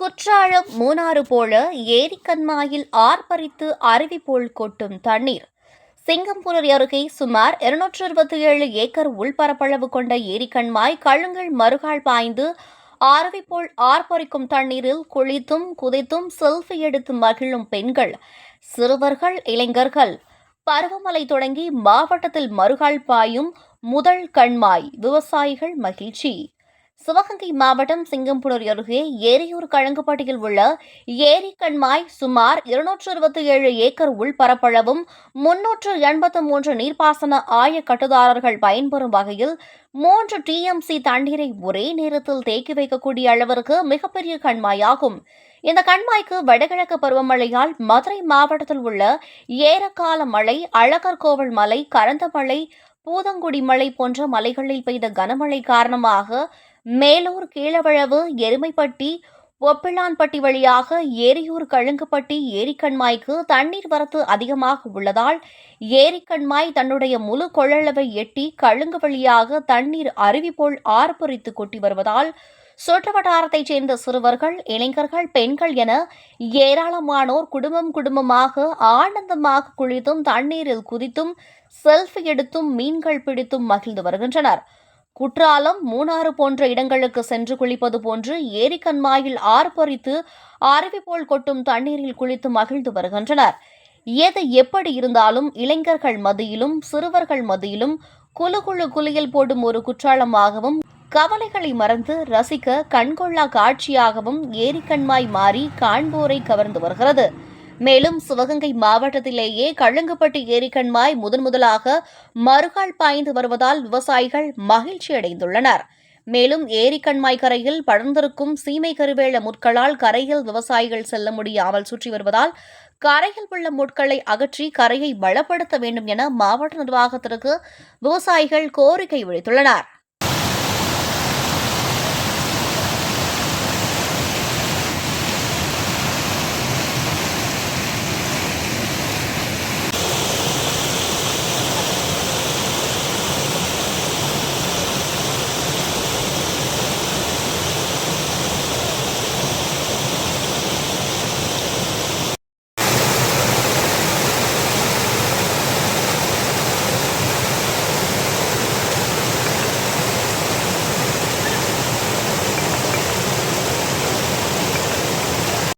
குற்றாலம் மூணாறு போல ஏரிக்கண்மாயில் ஆர்ப்பரித்து அருவி போல் கொட்டும் தண்ணீர். சிங்கம்புலரி அருகே சுமார் இருநூற்று இருபத்தி ஏழு ஏக்கர் உள்பரப்பளவு கொண்ட ஏரிக்கண்மாய் கழுங்கள் மறுகால் பாய்ந்து அருவி போல் ஆர்ப்பரிக்கும் தண்ணீரில் குளித்தும் குதித்தும் செல்ஃபி எடுத்து மகிழும் பெண்கள் சிறுவர்கள் இளைஞர்கள். பருவமழை தொடங்கி மாவட்டத்தில் மறுகால் பாயும் முதல் கண்மாய் விவசாயிகள் மகிழ்ச்சி. சிவகங்கை மாவட்டம் சிங்கம்புனூர் அருகே ஏரியூர் கழங்குப்பட்டியில் உள்ள ஏரி கண்மாய் சுமார் இருநூற்று இருபத்தி ஏழு ஏக்கர் உள்பரப்பளவும் முன்னூற்று எண்பத்து மூன்று நீர்ப்பாசன ஆய கட்டுதாரர்கள் பயன்பெறும் வகையில் மூன்று டிஎம்சி தண்ணீரை ஒரே நேரத்தில் தேக்கி வைக்கக்கூடிய அளவிற்கு மிகப்பெரிய கண்மாயாகும். இந்த கண்மாய்க்கு வடகிழக்கு பருவமழையால் மதுரை மாவட்டத்தில் உள்ள ஏரக்கால மலை அழகர்கோவில் மலை கரந்தமலை பூதங்குடி மலை போன்ற மலைகளில் பெய்த கனமழை காரணமாக மேலூர் கீழவழவு எருமைப்பட்டி ஒப்பிளான்பட்டி வழியாக ஏரியூர் கழுங்குப்பட்டி ஏரிக்கண்மாய்க்கு தண்ணீர் வரத்து அதிகமாக உள்ளதால் ஏரிக்கண்மாய் தன்னுடைய முழு கொள்ளளவை எட்டி கழுங்கு வழியாக தண்ணீர் அருவி போல் ஆர்ப்பரித்து கொட்டி வருவதால் சுற்று வட்டாரத்தைச் சேர்ந்த சிறுவர்கள் இளைஞர்கள் பெண்கள் என ஏராளமானோர் குடும்பம் குடும்பமாக ஆனந்தமாக குளித்தும் தண்ணீரில் குதித்தும் செல்ஃபி எடுத்தும் மீன்கள் பிடித்தும் மகிழ்ந்து வருகின்றனர். குற்றாலம் மூணாறு போன்ற இடங்களுக்கு சென்று குளிப்பது போன்று ஏரிக்கண்மாயில் ஆர்ப்பரித்து அருவி போல் கொட்டும் தண்ணீரில் குளித்து மகிழ்ந்து வருகின்றனர். எது எப்படி இருந்தாலும் இளைஞர்கள் மத்தியிலும் சிறுவர்கள் மத்தியிலும் குழு குழு குளியல் போடும் ஒரு குற்றாலமாகவும் கவலைகளை மறந்து ரசிக்க கண்கொள்ளா காட்சியாகவும் ஏரிக்கண்மாய் மாறி காண்போரை கவர்ந்து வருகிறது. மேலும் சிவகங்கை மாவட்டத்திலேயே கழுங்குப்பட்டி ஏரிக்கண்மாய் முதன் முதலாக மறுகால் பாய்ந்து வருவதால் விவசாயிகள் மகிழ்ச்சி அடைந்துள்ளனர். மேலும் ஏரிக்கண்மாய் கரையில் படர்ந்திருக்கும் சீமை கருவேல முட்களால் கரையில் விவசாயிகள் செல்ல முடியாமல் சுற்றி வருவதால் கரையில் உள்ள முட்களை அகற்றி கரையை பலப்படுத்த வேண்டும் என மாவட்ட நிர்வாகத்திற்கு விவசாயிகள் கோரிக்கை விடுத்துள்ளனர்.